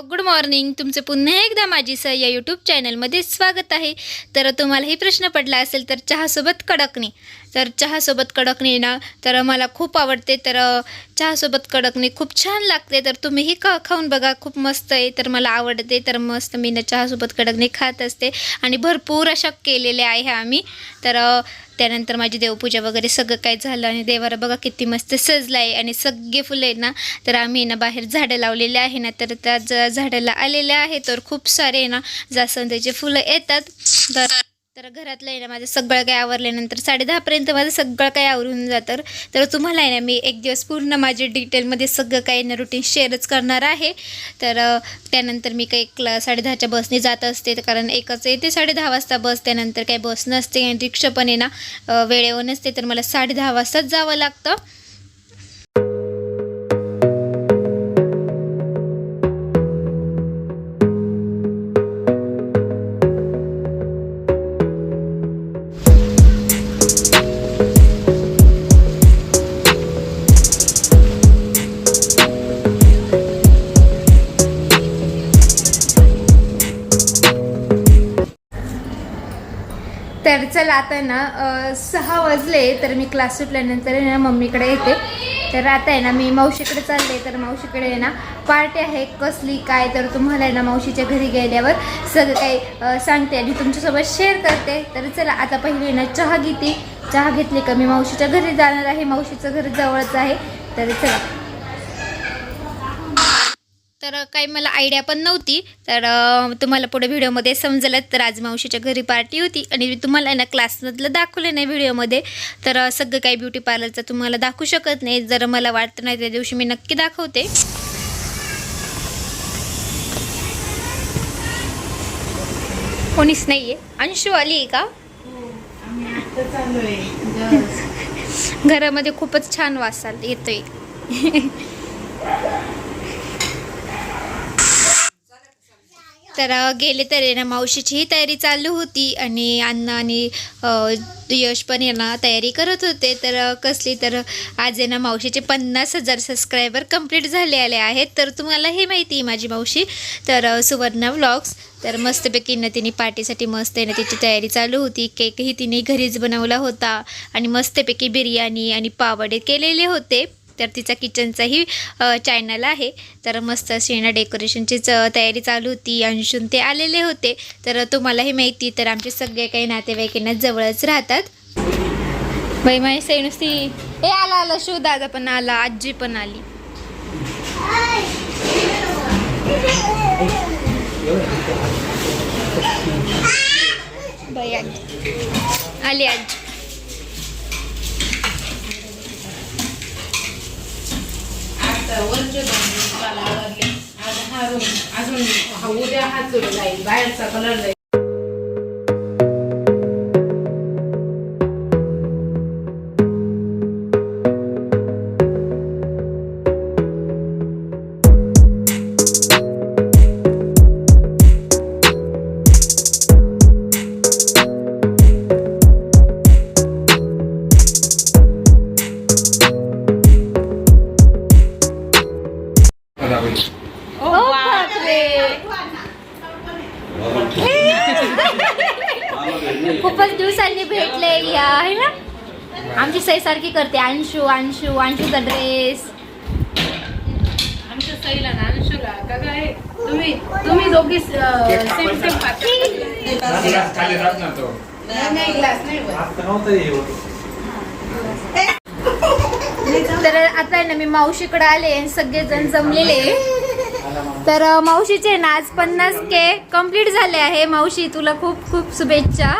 Good morning. तुमचं पुन्हा एकदा माझी सह या यूट्यूब चॅनलमध्ये स्वागत आहे. तर तुम्हालाही प्रश्न पडला असेल तर चहासोबत कडकणी. तर चहासोबत कडकणी ना? तर मला खूप आवडते. तर चहासोबत कडकणी खूप छान लागते. तर तुम्हीही ख खाऊन बघा. खूप मस्त आहे. तर मला आवडते. तर मस्त मी ना चहासोबत कडकणी खात असते. आणि भरपूर अशा केलेल्या आहे आम्ही. तर त्यानंतर माझी देवपूजा वगैरे सगळं काय झालं आणि देवाला बघा किती मस्त सजलं आहे आणि सगळे फुलं आहेत ना? तर आम्ही ना बाहेर झाडं लावलेले आहे ना? तर त्या ज- झाडाला आलेले आहे तर खूप सारे ना? जास्वंदाचे फुलं येतात. तर तर घरातलं आहे ना माझं सगळं काही आवरल्यानंतर साडे दहापर्यंत माझं सगळं काही आवरून जातं. तर तुम्हाला आहे ना मी एक दिवस पूर्ण माझे डिटेलमध्ये सगळं काही ना रुटीन शेअरच करणार आहे. तर त्यानंतर मी काही क्ला साडे दहाच्या बसने जात असते. तर कारण एकच येते साडे दहा वाजता बस त्यानंतर काही बस नसते आणि रिक्षा पण आहे ना वेळेवर नसते. तर मला साडे दहा वाजताच जावं लागतं. चला आता ना सहा वाजले तर मी क्लास सुटल्यानंतर ना मम्मीकडे येते. तर आता आहे ना मी मावशीकडे चालले तर मावशीकडे ना पार्टी आहे कसली काय तर तुम्हाला आहे ना मावशीच्या घरी गेल्यावर सगळं काही सांगते आणि तुमच्यासोबत शेअर करते. तर चला आता पहिले ना चहा घेते. चहा घेतली का मी मावशीच्या घरी जाणार आहे मावशीचं घर जवळच आहे. तर चला. तर काही मला आयडिया पण नव्हती. तर तुम्हाला पुढे व्हिडिओमध्ये समजलं तर आज मावशीच्या घरी पार्टी होती आणि तुम्हाला ना क्लासमधलं दाखवलं नाही व्हिडिओमध्ये. तर सगळं काही ब्युटी पार्लरचं तुम्हाला दाखवू शकत नाही. जर मला वाटतं नाही त्या दिवशी मी नक्की दाखवते. कोणीच नाही आहे अंशू आली आहे का? घरामध्ये खूपच छान वास आला येतोय. तर गेले तर ना मावशीचीही तयारी चालू होती आणि अण्णा आणि यश पण यांना तयारी करत होते. तर कसली तर आज आहे ना मावशीचे पन्नास हजार सबस्क्रायबर कंप्लीट झाले आले आहेत. तर तुम्हाला हे माहिती आहे माझी मावशी. तर सुवर्णा व्लॉग्स तर मस्तपैकी ना तिने पार्टीसाठी मस्त आहे ना तिची तयारी चालू होती. केकही तिने घरीच बनवला होता. आणि मस्तपैकी बिर्याणी आणि पावडे केलेले होते. तर तिचा किचनचाही चॅनल आहे. तर मस्त अशी ना डेकोरेशनचीच तयारी चालू होती. अंशून ते आलेले होते. तर तुम्हालाही माहिती तर आमचे सगळे काही नातेवाईकांना जवळच राहतात. बाई माय सई नुसती ए आला आला शिव दादा पण आला आजी पण आली. बाई आजी आली आजी आता वरचे दोन दिवसाला आज हा रूम अजून हा उद्या हा चुरू जाईल बाहेरचा कलर जाईल खूपच दिवसांनी भेटले या आहे ना? आमची सई सारखी करते अंशू अंशू अंशूचा ड्रेस आमच्या सईला ना अंशूला का काय? तुम्ही तुम्ही दोघी सेम सेम खाली राहत ना तो. नाही ग्लास नाही वर. आता नव्हतं येऊ तर आता आहे ना मी मावशीकडे आले सगळेजण जमलेले. तर मावशीचे ना आज पन्नास के कंप्लीट झाले आहे. मावशी तुला खूप खूप शुभेच्छा.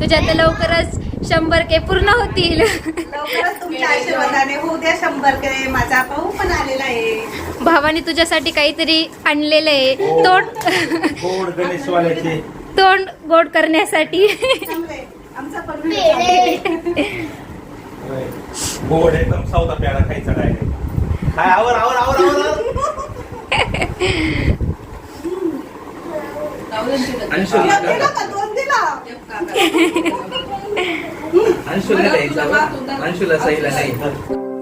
तुझ्या आता लवकरच शंभर के पूर्ण होतील. लवकरच तुमच्या आशीर्वादाने होऊ द्या शंभरकडे माझा भाऊ पण आलेला आहे. भावाने तुझ्यासाठी काहीतरी आणलेलं आहे. तोंड गोड गणेशवाल्याचे. तोंड गोड करण्यासाठी. चांगलंय. आमचा पण व्हिडिओ चांगला आहे. गोड एकदम सौदा प्यारा खायचा डायरेक्ट काय आवर आवर आवर आवर दोन? दिला अंशुला द्यायचा अंशुला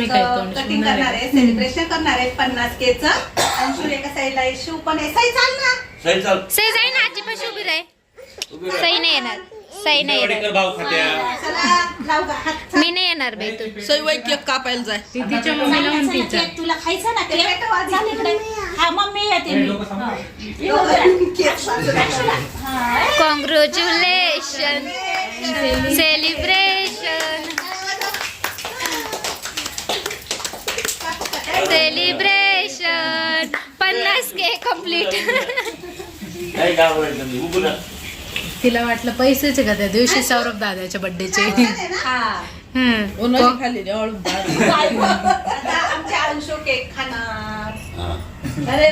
कटिंग करणार आहे? सेलिब्रेशन करणार आहे पन्नास केच. अंशुल एका साईडला आहे शिव पण आहे साई चाल ना. सही चाल. सई जाई ना आजी पाशी उभी राही सई नाही येणार. सई नाही वडीकर येणार. भाव खात्या. चला लाव गा हात मी नाही येणार बाई तू. सईवाई केक कापायला जाय. ती तिच्या मम्मीला म्हणते विचार. तुला खायचा ना ते पेटव आधी. चाल इकडे हा मम्मी येते मी केक. कॉंग्रॅच्युलेशन सेलिब्रेशन सेलिब्रेशन पन्नास के कंप्लीट. तिला वाटलं पैसेच का त्या दिवशी सौरभ दादाच्या बर्थडेचे उन्हाची खाल्लेली अळून डाळ. आता आमचे अंशू केक खाणार. हा. अरे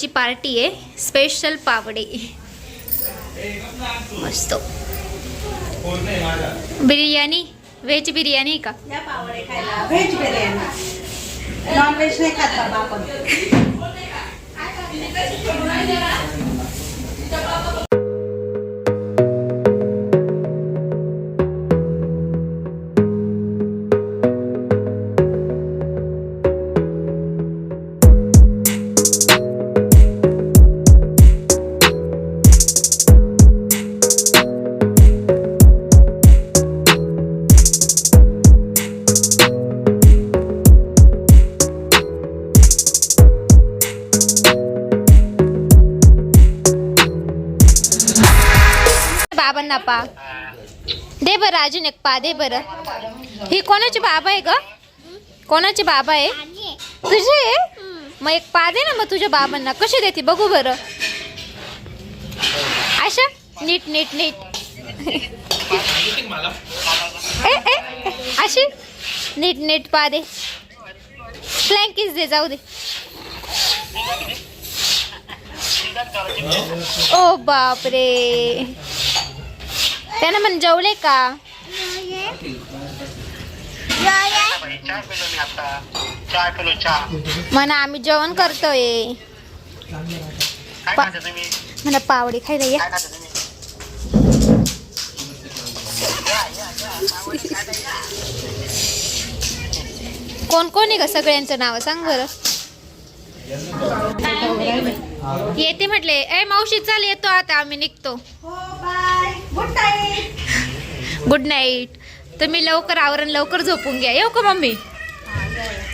पन्नास पार्टी आहे स्पेशल पावडे. मस्त. बिर्याणी? व्हेज बिर्याणी का? व्हेज बिर्याणी. बाबांना पा. दे बरं अजून एक पा दे बरं. ही कोणाची बाबा आहे ग? कोणाची बाबा आहे? तुझे आहे? मग एक पा दे ना मग तुझ्या बाबांना. कशी देते बघू बरं. अशा नीट नीट नीट. ए ए, अशी नीट नीट पा दे. फ्लँकीच दे जाऊ दे. ओ बापरे. त्यानं म्हण जेवले का? म्हणा आम्ही जेवण करतोय. पा- म्हणा पावडी खायला या. कोण कोण आहे का सगळ्यांचं नाव? सांग बरं. येते म्हटले. ए मावशी चाल येतो आता. आम्ही निघतो. हो bye. Good night good night तुम्ही लवकर आवरण लवकर झोपून घ्या. येऊ का मम्मी?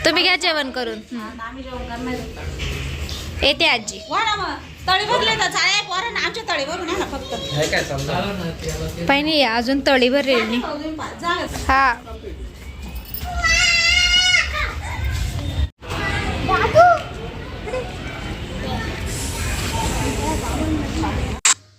तुम्ही घ्या जेवण करून. येते आजी. वा ना मग. तळी भरले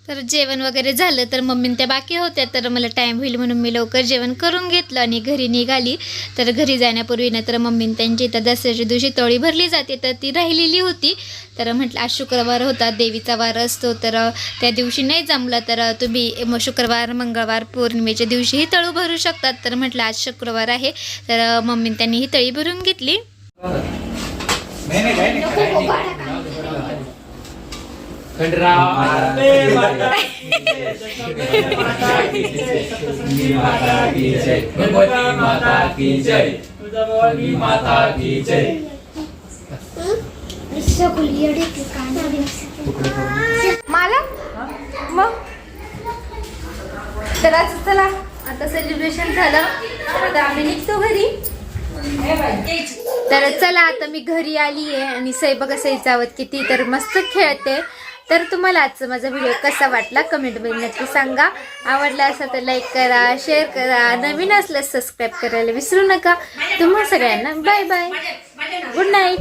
तर जेवण वगैरे झालं तर मम्मीन त्या बाकी होत्या तर मला टाईम होईल म्हणून मी लवकर जेवण करून घेतलं आणि घरी निघाली. तर घरी जाण्यापूर्वी ना तर मम्मीने त्यांची इथं दसऱ्याच्या दिवशी तळी भरली जाते तर ती राहिलेली होती. तर म्हटलं आज शुक्रवार होता देवीचा वार असतो तर त्या दिवशी नाही जमला तर तुम्ही म- शुक्रवार मंगळवार पौर्णिमेच्या दिवशीही तळू भरू शकतात. तर म्हटलं आज शुक्रवार आहे. तर अ, त्यांनी ही तळी भरून घेतली. माता की जय माता की जय. मला मग? तर आज चला आता सेलिब्रेशन झालं आता आम्ही निघतो घरी तर चला आता मी घरी आली आहे आणि सैबा सैजावत किती तर मस्त खेळते. तर तुम्हाला आजचा माझा व्हिडिओ कसा वाटला कमेंटमध्ये नक्की सांगा आवडला असं तर लाईक करा शेअर करा नवीन असल्यास सबस्क्राईब करायला विसरू नका तुम्हा सगळ्यांना बाय बाय गुड नाईट